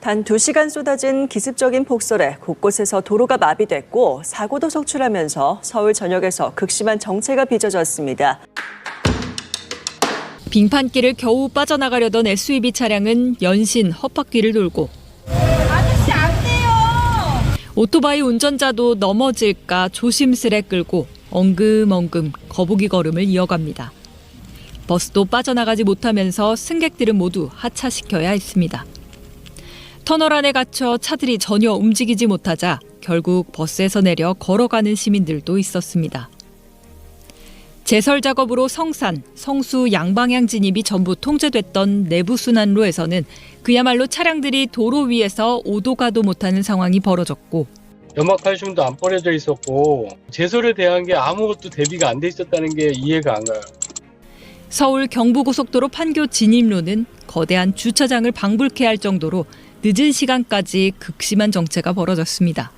단 2시간 쏟아진 기습적인 폭설에 곳곳에서 도로가 마비됐고 사고도 속출하면서 서울 전역에서 극심한 정체가 빚어졌습니다. 빙판길을 겨우 빠져나가려던 SUV 차량은 연신 헛바퀴를 돌고 아저씨 안 돼요. 오토바이 운전자도 넘어질까 조심스레 끌고 엉금엉금 거북이 걸음을 이어갑니다. 버스도 빠져나가지 못하면서 승객들은 모두 하차시켜야 했습니다. 터널 안에 갇혀 차들이 전혀 움직이지 못하자 결국 버스에서 내려 걸어가는 시민들도 있었습니다. 제설 작업으로 성산, 성수 양방향 진입이 전부 통제됐던 내부순환로에서는 그야말로 차량들이 도로 위에서 오도 가도 못하는 상황이 벌어졌고 염화칼슘도 안 버려져 있었고 제설에 대한 게 아무것도 대비가 안 돼 있었다는 게 이해가 안 가요. 서울 경부고속도로 판교 진입로는 거대한 주차장을 방불케 할 정도로 늦은 시간까지 극심한 정체가 벌어졌습니다.